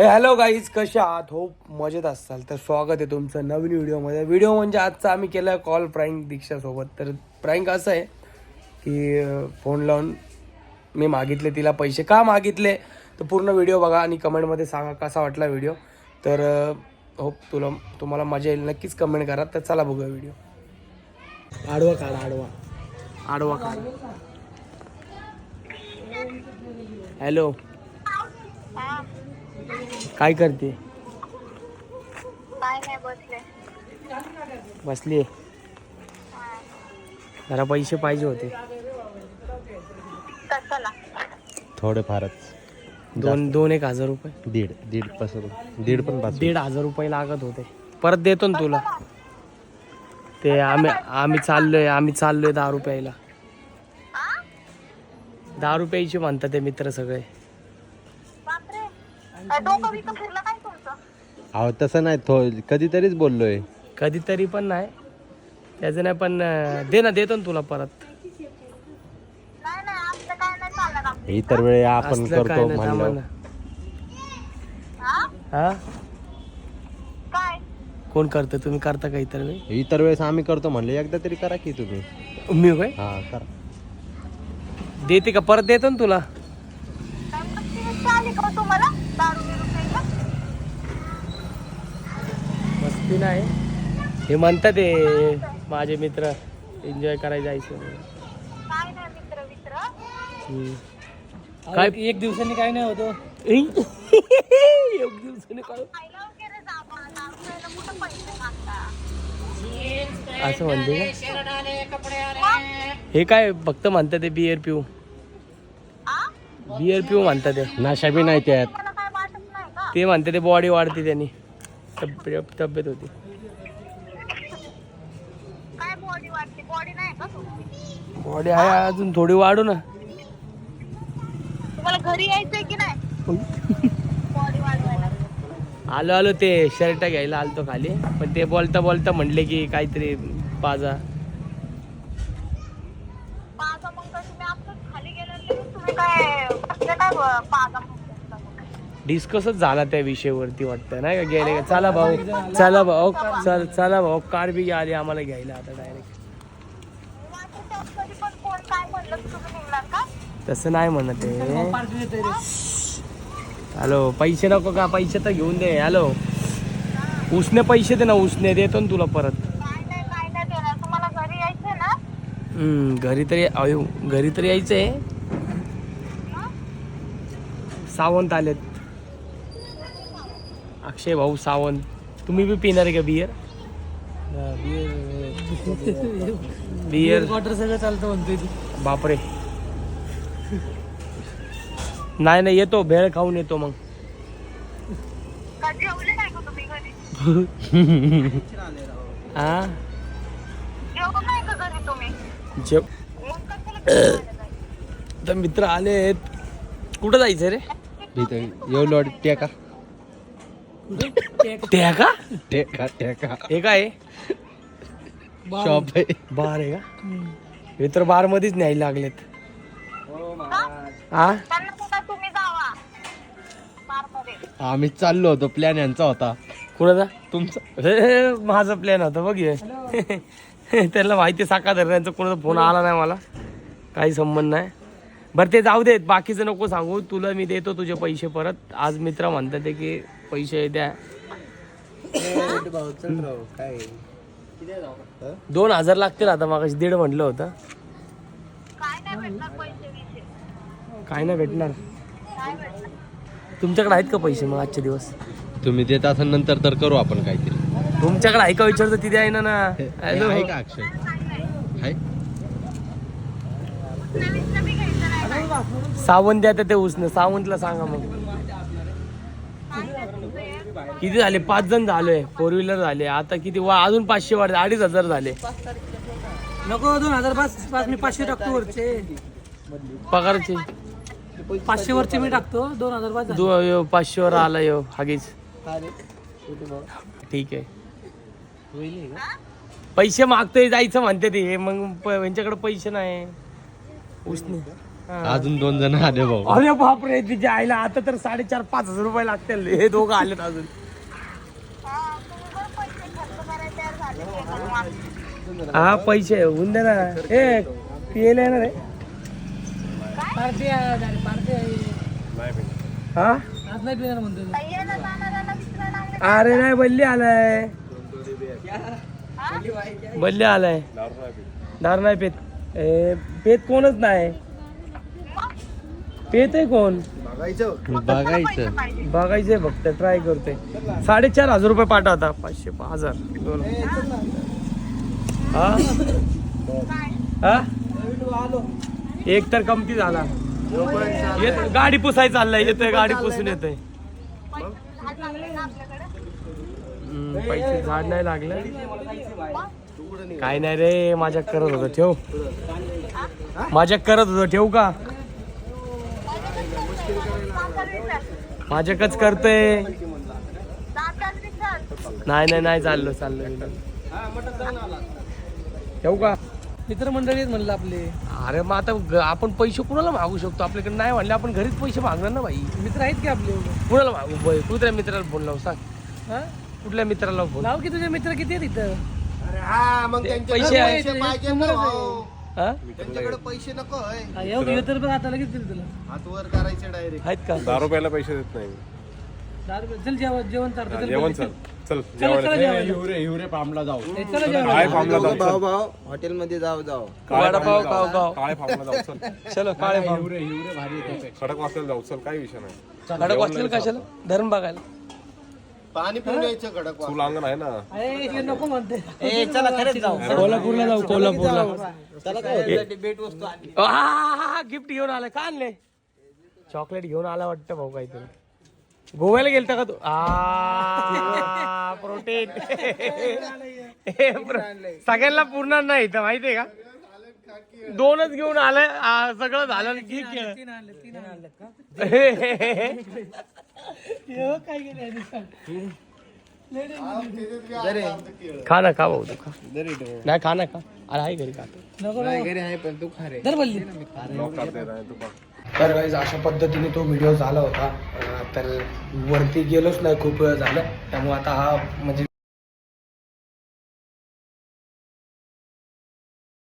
हे hello guys कशा आहात? होप मजेत असाल. तर स्वागत आहे तुमचं नवीन व्हिडिओमध्ये. व्हिडिओ म्हणजे आजचा आम्ही केला कॉल प्राईंग दीक्षासोबत तर प्राईंग असं आहे की फोन लावून मी मागितले तिला पैसे का मागितले? तर पूर्ण व्हिडिओ बघा आणि कमेंटमध्ये सांगा कसा वाटला व्हिडिओ. तर होप तुला तुम्हाला मजा येईल. नक्कीच कमेंट करा. तर चला बघूया व्हिडिओ. आडवा काढा आडवा. आडवा काढा. हॅलो काय करते? काय नाही बसले. बसली जरा पैसे पाहिजे होते. थोडे फारच. दोन दोन एक हजार रुपये. दीड दीडपासून दीड पण पासून. दीड हजार रुपये लागत होते. परत देतो ना तुला. ते आम्ही आम्ही चाललोय आम्ही चाललोय दहा रुपयाला. दहा रुपयाची म्हणतात ते मित्र सगळे. डोकं बिकं फिरलं काय तुमचं? अहो तसं नाही. थो कधीतरीच बोललोय. कधीतरी पण नाही. त्याचं नाही पण अं, दे ना देतो ना तुला परत. नाही नाही आपलं काय नाही चालणार आपलं. इतर वेळी आपण असलं काय करतो नाही म्हणलं. ना. हा? हा? काय? कोण करतं? तुम्ही करता का इतर वेळी? इतर वेळेस आम्ही करतो म्हणलं. एकदा तरी करा की तुम्ही. मी काय हा करा. देते का? परत देतो ना तुला. काय मस्ती बिस्ती आली का हो तुम्हाला? मस्ती नाही. हे म्हणतात ते माझे मित्र एन्जॉय करायला जायचं. काय नाही मित्र मित्र? हम्म. काय? एक दिवसांनी काय नाही होतो एक दिवसांनी काय? असं म्हणते हे काय फक्त म्हणतात ते बिअर पिऊ. हा बिअर पिऊ म्हणतात ते. नाशा बी नाही त्यात तुम्हाला काय वाटत नाही का ते म्हणते ते बॉडी वाढते त्यांनी. तब्येत तब्येत होती. बॉडी आहे अजून थोडी वाढू ना. तुम्हाला घरी यायचंय की नाही? बॉडी वाढवायला. आलो आलो ते शर्ट घ्यायला आलतो खाली. पण ते बोलता बोलता म्हणले की काहीतरी पाजा. पाजा मग खाली तुम्ही काय पाजा? डिस्कसच झाला त्या विषयावरती वाटतं नाही का? गेले का? चला भाऊ चला भाऊ चल चला भाऊ कार बी आली आम्हाला घ्यायला आता डायरेक्ट तसं नाही म्हणत आहे. हॅलो पैसे नको का? पैसे तर घेऊन दे. हॅलो. उसने पैसे दे ना उसने. देतो ना तुला परत. घरी हम्म, घरी तरी अयो घरी तरी यायचंय. सावंत आलेत. अक्षय भाऊ सावंत. तुम्ही बी पिणार आहे का बियर बियर वॉटर सगळं चालतं म्हणतोय बापरे. नाही नाही येतो भेळ खाऊन येतो मग. का का हा का जेव? तर मित्र आलेत. कुठं जायचं रे? येऊ लोड टेका. ते आहे का टेका टेका हे काय? शॉप आहे. बार आहे का? हे तर बार मध्येच न्यायला लागलेत. हा आम्ही चाललो होतो. प्लॅन यांचा होता. कुणाचा तुमचा? हे, माझा प्लॅन होता. बघ हे. त्यांना माहिती साका धरण्याचा कोणाचा फोन आला नाही मला. काही संबंध नाही. बरं ते जाऊ देत. बाकीचं नको सांगू. तुला मी देतो तुझे पैसे परत. आज मित्र म्हणतात ते की पैसे द्या. दोन हजार लागतील आता मागाशी दीड म्हटलं होतं. काय नाही भेटणार. तुमच्याकडे आहेत का पैसे मग आजचे दिवस? तुम्ही देत असाल नंतर तर करू आपण काहीतरी. तुमच्याकडे आहे का विचारतो तिथे आहे ना ना. हॅलो. आहे का अक्षय? आहे? सावंत द्या तर ते उसने. सावंतला सांगा मग? किती झाले? पाच जण झाले. फोर व्हीलर झाले. आता किती? वा अजून पाचशे वाढले. अडीच हजार झाले. नको दोन हजार पाच पाच मी पाचशे टाकतो वरचे. पगारचे? पाचशे वरचे मी टाकतो. दोन हजार पाच दो यो पाचशे वर आला यो हागीच. ठीक आहे. पैसे मागतोय जायचं म्हणते ते. मग प- यांच्याकडे पैसे नाही. उसने अजून दोन जण आले भाऊ. अरे बापरे तिच्या आईला आता तर साडेचार पाच हजार रुपये लागतील. हे दोघं आलेत अजून. हा पैसे. खर्च करायला तयार झाले की नाही? हा पैसे होऊन दे ना. ए पियला येणार आहे. पार्टी आहे पार्टी आहे. हा. अरे नाही बल्ली आलाय. बल्ली आलाय. दारू नाही पेत. ए, पेत कोणच नाही. पेत कोण? बघायचं. पाहिजे बघायचंय फक्त ट्राय करतोय. साडेचार हजार रुपये पाठवता पाचशे पाच हजार. दोन. हा? हा? एक तर कमती झाला. येत गाडी पुसाय चाललाय येतोय गाडी पुसून येतोय. हम्म, पैसे झाड नाही लागलं. काय नाही रे माझ्या करत होतं ठेव. माझ्या करत होतं ठेवू का? माझ्याकच करतोय नाही नाही नाही चाललो चाललो ठेवू का? मित्रमंडळी म्हणलं आपले. अरे मग आता आपण पैसे कुणाला मागू शकतो? आपल्याकडे नाही म्हणले आपण घरीच पैसे मागणार ना भाई. मित्र आहेत की आपले कुणाला मागू? बाई कुठल्या मित्राला फोन लावू सांग. हा? कुठल्या मित्राला फोन? लाव की तुझे मित्र किती आहेत इथं? पैसे हा? त्यांच्याकडे पैसे नको होय. हा, येऊ घे तर बघ आता लगेच दिल तुला. हात वर करायचे डायरेक्ट आहेत का? दहा रुपयाला पैसे देत नाही. चल जेवण जेवण चालतं. चल जेवण चल चल चला चला जेवायला. हिवरे हिवरे पामला जाऊ. ए, चला जेवायला. काळे फार्मला जाऊ? चल. भाऊ हॉटेलमध्ये जाऊ जाऊ. वडापाव गाव गाव काळे फार्मला जाऊ? चल. चलो काळे पाव. हिवरे हिवरे भारी येते खडक वाचलेला जाऊ. चल काही विषय नाही. खडक वाचलेलं कशाला? धरण बघायला. पाणी पिऊन यायचं कडक तुला अंगण आहे ना. नको म्हणते. कोल्हापूरला जाऊ कोल्हापूरला. गिफ्ट घेऊन आलाय का आणले? चॉकलेट घेऊन आला वाटतं भाऊ काहीतरी. गोव्याला गेलता का तू? आ प्रोटीन. सगळ्यांना पूर्ण नाही तर माहितीये का? दोनच घेऊन आलाय आ, सगळं झालं ठीक केलं तीन आणले तीन आणलेत का? खा हे काय गेले ना खा भाऊ तू खा. नाही खा ना खा. अरे आहे घरी का नको बोलली. का तर अशा पद्धतीने तो व्हिडिओ झाला होता. अं, तर वरती गेलोच नाही खूप वेळ झालं. त्यामुळे आता हा म्हणजे